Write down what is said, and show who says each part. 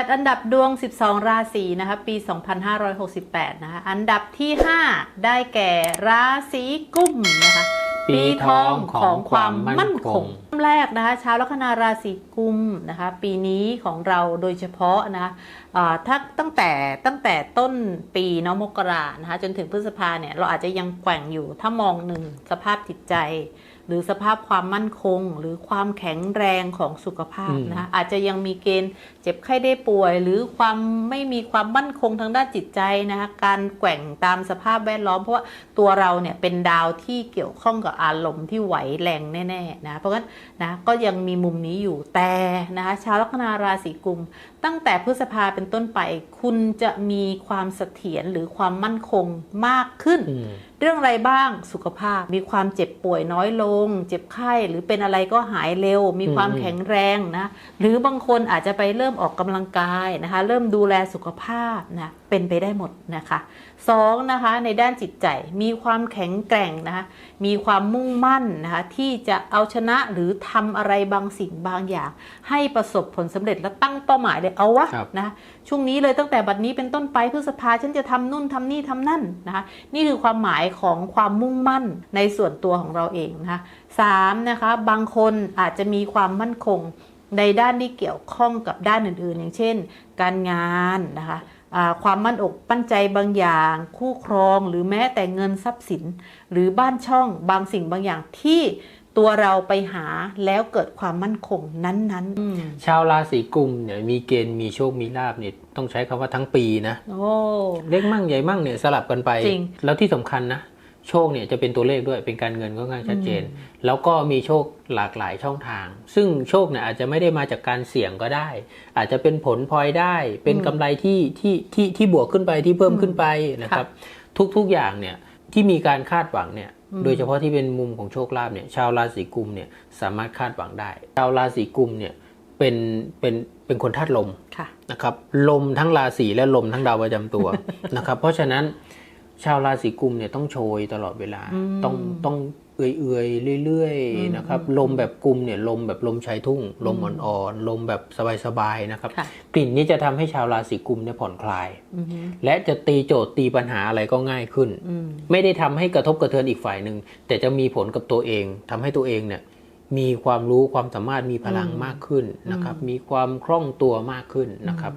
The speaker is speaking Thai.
Speaker 1: จัดอันดับดวง 12 ราศีนะคะปี 2568 นะคะอันดับที่ 5 ได้แก่ราศีกุมนะคะ
Speaker 2: ปีทองของความมั่นคง
Speaker 1: แรกนะคะชาวลัคนาราศีกุมนะคะปีนี้ของเราโดยเฉพาะนะคะอ่าถ้าตั้งแต่ตั้งแต่ต้นปีเนาะมกรานะคะจนถึงพฤษภาเนี่ยเราอาจจะยังแกว่งอยู่ถ้ามองหนึ่งสภาพจิตใจ หรือสภาพความมั่นคง หรือความแข็งแรงของสุขภาพ
Speaker 2: อืม
Speaker 1: นะคะอาจจะยังมีเกณฑ์เจ็บไข้ได้ป่วย หรือความไม่มีความมั่นคงทางด้านจิตใจนะคะการแกว่งตามสภาพแวดล้อม เพราะว่าตัวเราเนี่ยเป็นดาวที่เกี่ยวข้องกับอารมณ์ที่ไหวแรงแน่ๆนะเพราะฉะนั้นนะก็ยังมีมุมนี้อยู่แต่นะคะชาวลัคนาราศีกุม ตั้งแต่พฤษภาเป็นต้นไป คุณจะมีความเสถียรหรือความมั่นคงมากขึ้น
Speaker 2: อืม
Speaker 1: เรื่องอะไรบ้างสุขภาพ มีความเจ็บป่วยน้อยลง เจ็บไข้หรือเป็นอะไรก็หายเร็ว มีความ
Speaker 2: อืม
Speaker 1: แข็งแรงนะ หรือบางคนอาจจะไปเริ่มออกกำลังกายนะคะ เริ่มดูแลสุขภาพนะเป็นไปได้หมดนะคะสองนะคะในด้านจิตใจมีความแข็งแกร่งนะคะมีความมุ่งมั่นนะคะที่จะเอาชนะหรือทำอะไรบางสิ่งบางอย่าง ให้ประสบผลสำเร็จและตั้งเป้าหมายเลยเอาวะ
Speaker 2: ครับ
Speaker 1: นะคะช่วงนี้เลยตั้งแต่บัดนี้เป็นต้นไปพฤษภาฉันจะทำนู่นทำนี่ทำนั่นนะคะนี่คือความหมายของความมุ่งมั่นในส่วนตัวของเราเองนะคะสามนะคะบางคนอาจจะมีความมั่นคงในด้านที่เกี่ยวข้องกับด้านอื่นๆ อย่างเช่น การงานนะคะความมั่นอกปั้นใจบางอย่าง คู่ครองหรือแม้แต่เงินทรัพย์สิน หรือบ้านช่องบางสิ่งบางอย่างที่ ตัวเราไปหาแล้วเกิดความมั่นคงนั้นๆอืม
Speaker 2: ชาวราศีกุมเนี่ยมีเกณฑ์มีโชคมีลาบเนี่ยต้องใช้คำว่าทั้งปีนะ
Speaker 1: โอ้
Speaker 2: เล็กมั่งใหญ่มั่งเนี่ยสลับกันไป
Speaker 1: จริง
Speaker 2: แล้วที่สำคัญนะโชคเนี่ยจะเป็นตัวเลขด้วยเป็นการเงินก็ง่ายชัดเจน แล้วก็มีโชคหลากหลายช่องทาง ซึ่งโชคเนี่ยอาจจะไม่ได้มาจากการเสี่ยงก็ได้ อาจจะเป็นผลพลอยได้ เป็นกำไรที่ที่ที่ที่บวกขึ้นไปที่เพิ่มขึ้นไปนะครับ ทุกๆอย่างเนี่ย ที่มีการคาดหวังเนี่ย
Speaker 1: อืม
Speaker 2: โดยเฉพาะที่เป็นมุมของโชคลาภเนี่ยชาวราศีกุมเนี่ยสามารถคาดหวังได้ ชาวราศีกุมเนี่ยเป็นเป็นเป็นคนธาตุลม
Speaker 1: ค่ะ
Speaker 2: นะครับลมทั้งราศีและลมทั้งดาวประจำตัวนะครับเพราะฉะนั้น ชาวราศีกุมเนี่ยต้องโชยตลอดเวลา
Speaker 1: อืม
Speaker 2: ต้องต้องเอื่อยๆเรื่อย
Speaker 1: อืม
Speaker 2: ๆนะครับ ลมแบบกุมเนี่ยลมแบบลมชายทุ่ง ลมอ่อนๆลมแบบสบายๆนะครับ
Speaker 1: ค่ะ
Speaker 2: กลิ่นนี้จะทำให้ชาวราศีกุมเนี่ยผ่อนคลาย
Speaker 1: อือหือ
Speaker 2: และจะตีโจทย์ตีปัญหาอะไรก็ง่ายขึ้น
Speaker 1: อืม
Speaker 2: ไม่ได้ทำให้กระทบกระเทือนอีกฝ่ายหนึ่งแต่จะมีผลกับตัวเองทำให้ตัวเองเนี่ยมีความรู้ความสามารถมีพลัง
Speaker 1: อืม
Speaker 2: มากขึ้นนะครับ
Speaker 1: อืม
Speaker 2: มีความคล่องตัวมากขึ้นนะครับ